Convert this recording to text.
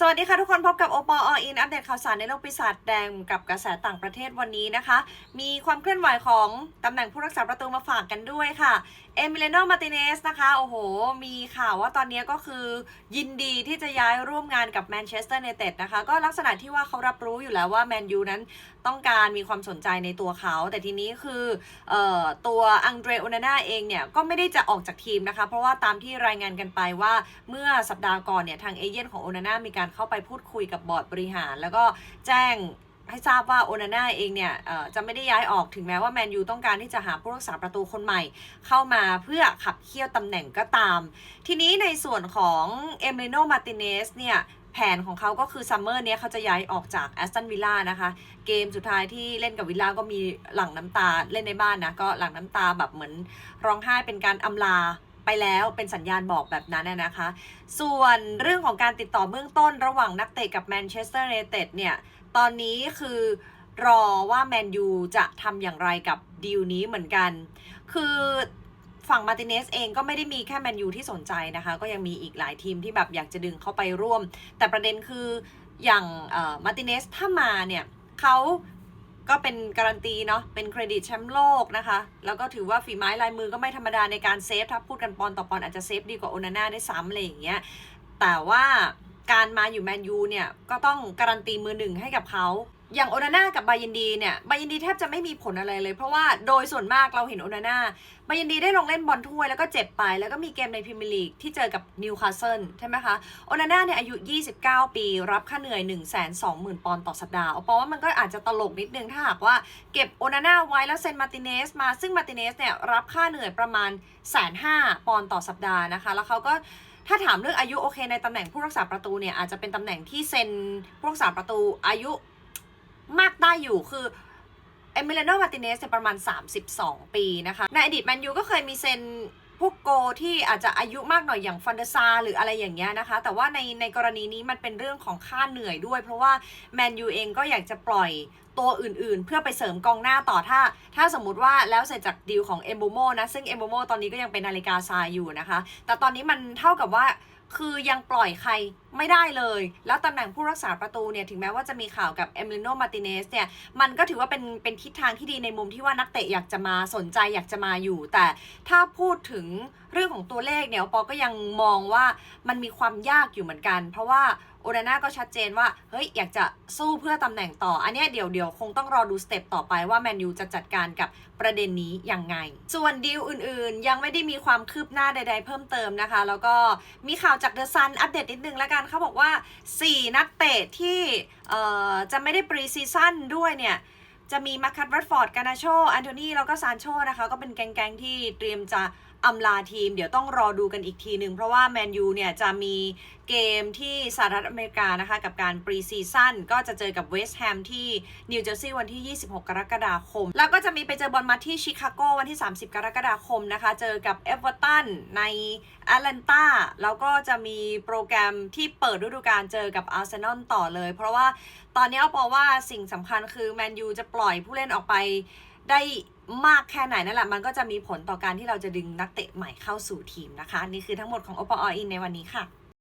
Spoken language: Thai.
สวัสดีค่ะทุกคนพบกับโอปอออินอัปเดตข่าวสารในโลกปีศาจแดงกับกระแสต่างประเทศวันนี้นะคะ มีความเคลื่อนไหวของตำแหน่งผู้รักษาประตูมาฝากกันด้วยค่ะ เอมิเลโนมาติเนสนะคะ โอ้โห มีข่าวว่าตอนนี้ก็คือยินดีที่จะย้ายร่วมงานกับแมนเชสเตอร์ n นเต็ดนะคะ ก็ลักษณะที่ว่าเขารับรู้อยู่แล้วว่าแมนยูนั้นต้องการมีความสนใจในตัวเขา แต่ทีนี้คือออตัวอังเดรโอนาน่าเองเนี่ยก็ไม่ได้จะออกจากทีมนะคะ เพราะว่าตามที่รายงานกันไปว่าเมื่อสัปดาห์ก่อนเนี่ยทางเอเย่นของโอนาน่ามีการเข้าไปพูดคุยกับบอร์ดบริหาร แล้วก็แจ้งให้ทราบว่าโอนาน่าเองเนี่ยจะไม่ได้ย้ายออกถึงแม้ว่าแมนยูต้องการที่จะหาผู้รักษาประตูคนใหม่ เข้ามาเพื่อขับเคี่ยวตำแหน่งก็ตาม ทีนี้ในส่วนของเอเมโนมาติเนสเนี่ยแผนของเขาก็คือซัมเมอร์นี้เขาจะย้ายออกจากแอสตันวิลล่านะคะ เกมสุดท้ายที่เล่นกับวิลล่าก็มีหลังน้ำตาเล่นในบ้านนะ ก็หลังน้ำตาแบบเหมือนร้องไห้เป็นการอำลา ไปแล้วเป็นสัญญาณบอกแบบนั้นนะคะ ส่วนเรื่องของการติดต่อเบื้องต้นระหว่างนักเตะกับแมนเชสเตอร์ n นเต็ดเนี่ย ตอนนี้คือรอว่าแมนยูจะทำอย่างไรกับดีลนี้เหมือนกัน คือฝั่งมาติเนสเองก็ไม่ได้มีแค่แมนยูที่สนใจนะคะ ก็ยังมีอีกหลายทีมที่แบบอยากจะดึงเข้าไปร่วม แต่ประเด็นคืออย่างมาติเนสถ้ามาเนี่ยเขา ก็เป็นการันตีเนาะเป็นเครดิตแชมป์โลกนะคะ แล้วก็ถือว่าฝีไม้ลายมือก็ไม่ธรรมดาในการเซฟถ้าพูดกันปอนต่อปอนอาจจะเซฟดีกว่าโอนาน่าได้ซ้ำอะไรอย่างเงี้ยแต่ว่าการมาอยู่แมนยูเนี่ย ก็ต้องการันตีมือหนึ่งให้กับเขา อย่างโอนาน่ากับบายินดีเนี่ยบายินดีแทบจะไม่มีผลอะไรเลย เพราะว่าโดยส่วนมากเราเห็นโอนาน่าบายินดีได้ลงเล่นบอลถ้วยแล้วก็เจ็บไป แล้วก็มีเกมในพรีเมียร์ลีกที่เจอกับนิวคาสเซิลใช่ไหมคะโอนาน่าเนี่ยอายุ 29 ปี รับค่าเหนื่อย 1 2 0 0 0 0 ปอนด์ต่อสัปดาห์เพราะว่ามันก็อาจจะตลกนิดนึงถ้าหากว่าเก็บโอนาน่าไว้แล้วเซ็นมาร์ติเนสมาซึ่งมาร์ติเนสเนี่ยรับค่าเหนื่อยประมาณแสนห้าปอนด์ต่อสัปดาห์นะคะ แล้วเขาก็ถ้าถามเรื่องอายุโอเคในตำแหน่งผู้รักษาประตูเนี่ยอาจจะเป็นตำแหน่งที่เซ็นผู้รักษาประตูอายุ มากได้อยู่คือเอมิเลโนมาติเนสประมาณ 32 ปีนะคะ ในอดีตแมนยูก็เคยมีเซ็นพวกโกที่อาจจะอายุมากหน่อยอย่างฟันเดซาหรืออะไรอย่างเงี้ยนะคะ แต่ว่าในในกรณีนี้มันเป็นเรื่องของค่าเหนื่อยด้วย เพราะว่าแมนยูเองก็อยากจะปล่อย ตัวอื่นๆ เพื่อไปเสริมกองหน้าต่อถ้า ถ้าสมมุติว่าแล้วเสร็จจากดีลของเอมโบโมนะ ซึ่งเอมโบโมตอนนี้ก็ยังเป็นนาฬิกาทรายอยู่นะคะ แต่ตอนนี้มันเท่ากับว่าคือยังปล่อยใครไม่ได้เลย แล้วตำแหน่งผู้รักษาประตูเนี่ย ถึงแม้ว่าจะมีข่าวกับเอมิลิโนมาติเนสเนี่ย มันก็ถือว่าเป็นเป็นทิศทางที่ดีในมุมที่ว่านักเตะอยากจะมาสนใจอยากจะมาอยู่ แต่ถ้าพูดถึงเรื่องของตัวเลขเนี่ยปอก็ยังมองว่ามันมีความยากอยู่เหมือนกัน เพราะว่าโอนาน่าก็ชัดเจนว่าเฮ้ยอยากจะสู้เพื่อตำแหน่งต่อ อันนี้เดี๋ยวเดี๋ยวคงต้องรอดูสเต็ปต่อไปว่าแมนยูจะจัดการกับประเด็นนี้ยังไง ส่วนดีลอื่นๆ ยังไม่ได้มีความคืบหน้าใด ๆ เพิ่มเติมนะคะ แล้วก็มีข่าวจากเดอะซันอัปเดตนิดนึงแล้วกันเขาบอกว่า 4 นักเตะที่จะไม่ได้ปรีซีซั่นด้วยเนี่ยจะมีมาคัตรัดฟอร์ด กานาโชแอนโทนี แล้วก็ซานโชนะคะ ก็เป็นแก๊งๆ ที่เตรียมจะอำลาทีม เดี๋ยวต้องรอดูกันอีกทีหนึ่งเพราะว่าแมนยูเนี่ยจะมีเกมที่สหรัฐอเมริกานะคะ กับการปรีซีซั่นก็จะเจอกับเวสต์แฮมที่นิวเจอร์ซีย์วันที่ 26 กรกฎาคม แล้วก็จะมีไปเจอบอลมาที่ชิคาโกวันที่ 30 กรกฎาคมนะคะ เจอกับเอเวอร์ตันในแอตแลนตาแล้วก็จะมีโปรแกรมที่เปิดฤดูกาลเจอกับอาร์เซนอลต่อเลย เพราะว่าตอนนี้เอาบอกว่าสิ่งสำคัญคือแมนยูจะปล่อยผู้เล่นออกไปได้ มากแค่ไหนนั่นแหละมันก็จะมีผลต่อการที่เราจะดึงนักเตะใหม่เข้าสู่ทีมนะคะ นี่คือทั้งหมดของโอปออินในวันนี้ค่ะ